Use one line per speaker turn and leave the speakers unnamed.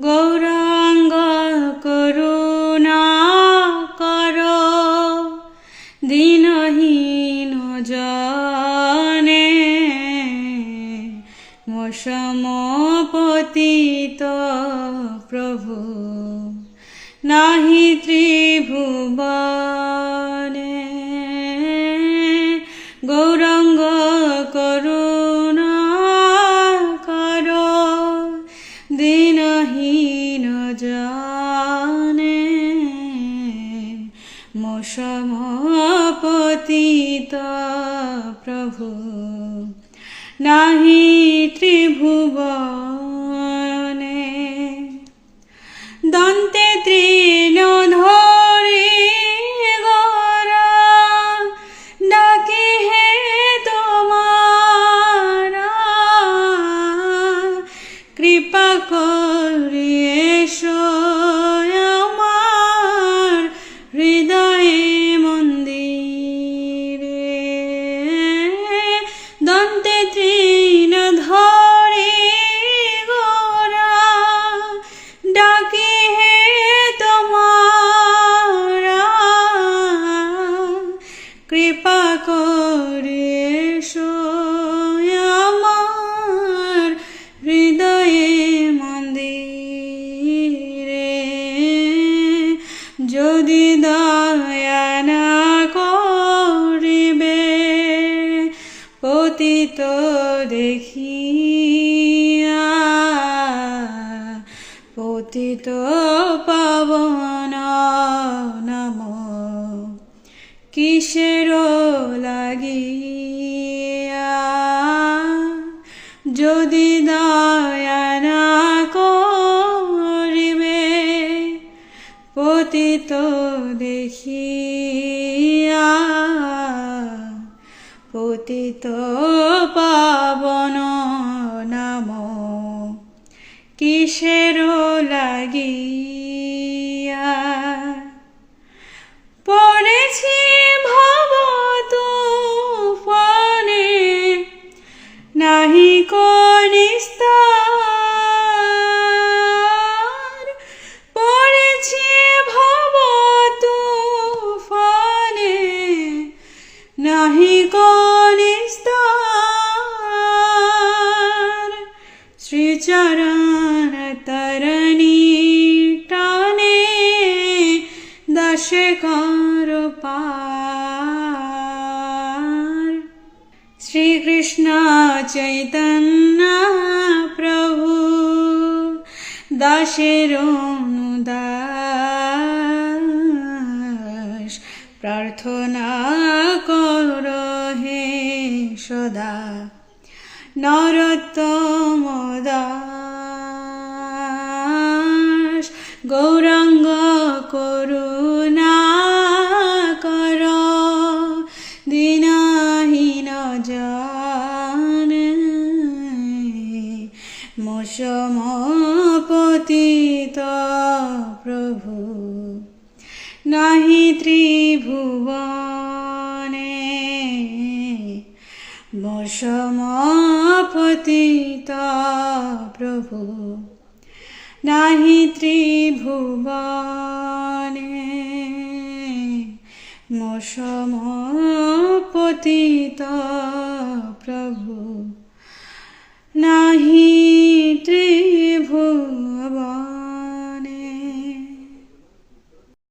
গৌরাঙ্গ করুণা কর। দিনহীন জনে মশম পতিত প্রভু নাহি ত্রিভুবনে। গৌরাঙ্গ জানে মশম পতিত প্রভু। নাহি ত্রিভুবনে যদি দয়া না করিবে পতিত দেখিয়া পতিত পাবন নম কিসের লাগিয়া? যদি দয়া পতিত দেখিয়া পতিত পাবন নাম কিসের লাগিয়া দশ কর পার শ্রীকৃষ্ণ চৈতন্য প্রভু, দাসের অনুদাস। প্রার্থনা কর হে সদা নরোত্তম দাস গৌরাঙ্গ মশম পতিত প্রভু। নাহি ত্রিভুবনে মশম পতিত প্রভু। নাহি ত্রিভুবনে মশম পতিত প্রভু। নাহি